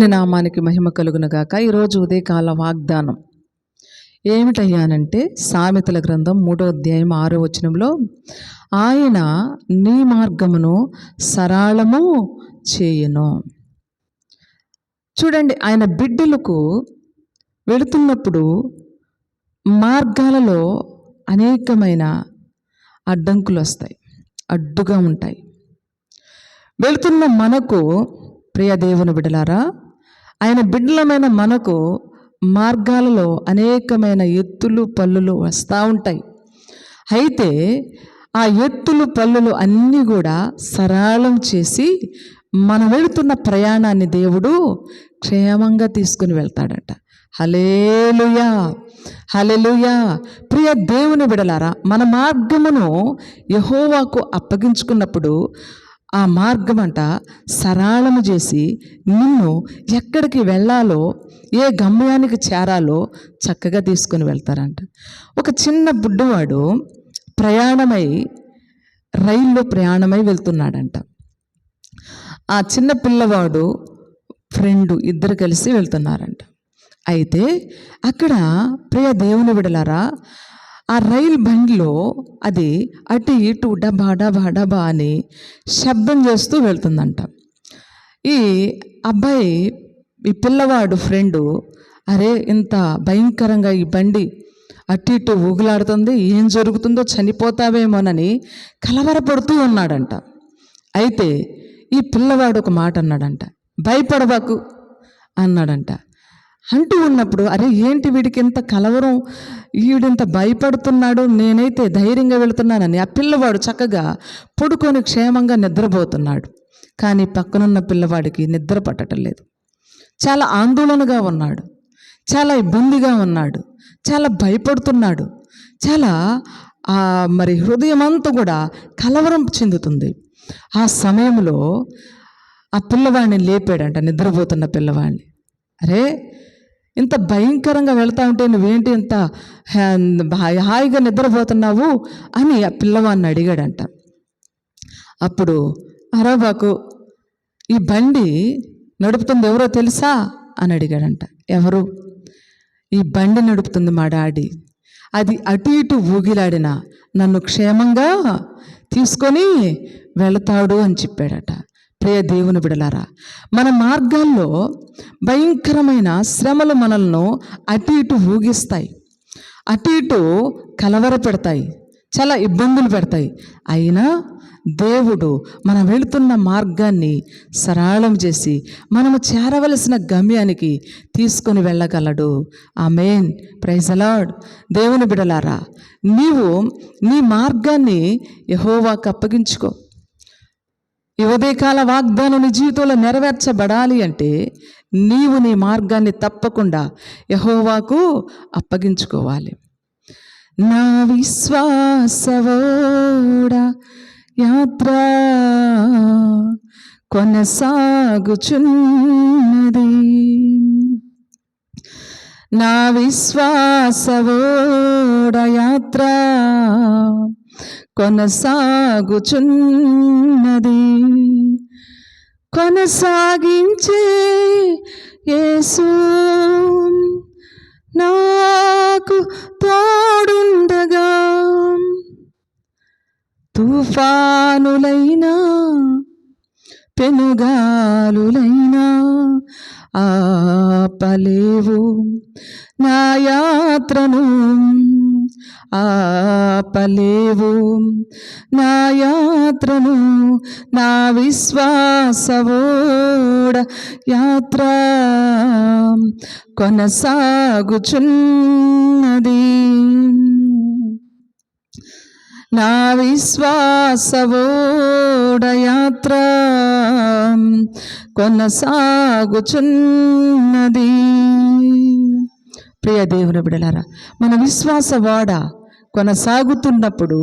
ఆయన నామానికి మహిమ కలుగునగాక ఈరోజు ఉదయకాల వాగ్దానం ఏమిటయ్యానంటే సామెతల గ్రంథం మూడో అధ్యాయం ఆరో వచనంలో ఆయన నీ మార్గమును సరళము చేయును. చూడండి ఆయన బిడ్డలకు వెళుతున్నప్పుడు మార్గాలలో అనేకమైన అడ్డంకులు వస్తాయి అడ్డుగా ఉంటాయి. వెళుతున్న మనకు ప్రియ దేవుని బిడలారా ఆయన బిడ్డలమైన మనకు మార్గాలలో అనేకమైన ఎత్తులు పల్లులు వస్తూ ఉంటాయి. అయితే ఆ ఎత్తులు పల్లులు అన్నీ కూడా సరళం చేసి మనం వెళుతున్న ప్రయాణాన్ని దేవుడు క్షేమంగా తీసుకుని వెళ్తాడట. హలేలుయా హలెలుయా ప్రియ దేవుని బిడలారా మన మార్గమును యహోవాకు అప్పగించుకున్నప్పుడు ఆ మార్గమంట సరళము చేసి నిన్ను ఎక్కడికి వెళ్ళాలో ఏ గమ్యానికి చేరాలో చక్కగా తీసుకుని వెళ్తారంట. ఒక చిన్న బుడ్డవాడు ప్రయాణమై రైల్లో ప్రయాణమై వెళ్తున్నాడంట. ఆ చిన్న పిల్లవాడు ఫ్రెండు ఇద్దరు కలిసి వెళ్తున్నారంట. అయితే అక్కడ ప్రియ దేవుని విడలారా ఆ రైలు బండిలో అది అటు ఇటు డబా డబా డబా అని శబ్దం చేస్తూ వెళ్తుందంట. ఈ అబ్బాయి ఈ పిల్లవాడు ఫ్రెండు అరే ఇంత భయంకరంగా ఈ బండి అటు ఇటు ఊగులాడుతుంది ఏం జరుగుతుందో చనిపోతావేమోనని కలవరపడుతూ ఉన్నాడంట. అయితే ఈ పిల్లవాడు ఒక మాట అన్నాడంట. భయపడబాకు అన్నాడంట. అంటూ ఉన్నప్పుడు అరే ఏంటి వీడికి ఇంత కలవరం? వీడింత భయపడుతున్నాడు నేనైతే ధైర్యంగా వెళుతున్నానని ఆ పిల్లవాడు చక్కగా పడుకొని క్షేమంగా నిద్రపోతున్నాడు. కానీ పక్కనున్న పిల్లవాడికి నిద్ర పట్టడం లేదు. చాలా ఆందోళనగా ఉన్నాడు. చాలా ఇబ్బందిగా ఉన్నాడు. చాలా భయపడుతున్నాడు. చాలా ఆ, మరి హృదయం అంతా కూడా కలవరం చెందుతుంది. ఆ సమయంలో ఆ పిల్లవాడిని లేపాడంట నిద్రపోతున్న పిల్లవాడిని. అరే ఇంత భయంకరంగా వెళ్తా ఉంటే నువ్వేంటి ఇంత హాయిగా నిద్రపోతున్నావు అని ఆ పిల్లవాడిని అడిగాడంట. అప్పుడు అరాబాకు ఈ బండి నడుపుతుంది ఎవరో తెలుసా? అని అడిగాడంట. ఎవరు? ఈ బండి నడుపుతుంది మా డాడీ. అది అటు ఇటు ఊగిలాడిన నన్ను క్షేమంగా తీసుకొని వెళతాడు అని చెప్పాడట. ప్రియ దేవుని బిడలారా మన మార్గాల్లో భయంకరమైన శ్రమలు మనల్ని అటు ఇటు ఊగిస్తాయి అటు ఇటు కలవర పెడతాయి చాలా ఇబ్బందులు పెడతాయి. అయినా దేవుడు మనం వెళుతున్న మార్గాన్ని సరళం చేసి మనము చేరవలసిన గమ్యానికి తీసుకొని వెళ్ళగలడు. ఆ మెయిన్ ప్రైజలాడ్ దేవుని బిడలారా నీవు నీ మార్గాన్ని యహోవాకు అప్పగించుకో. ఈ ఉదయకాల వాగ్దానం నీ జీవితంలో నెరవేర్చబడాలి అంటే నీవు నీ మార్గాన్ని తప్పకుండా యహోవాకు అప్పగించుకోవాలి. నా విశ్వాసవోడ యాత్ర కొనసాగుచున్నది. నా విశ్వాసవోడ యాత్ర కొనసాగుచున్నది. కొనసాగించే యేసు నాకు తోడుండగా. తుఫానులైనా పెనుగాలులైనా ఆపలేవు. నా యాత్రను ఆపలేవు. నా యాత్రను నా విశ్వాసవోడ యాత్ర కొనసాగుచున్నది. నా విశ్వాసవోడ యాత్ర కొనసాగుచున్నది. ప్రియ దేవుని బిడలారా మన విశ్వాసవాడ కొనసాగుతున్నప్పుడు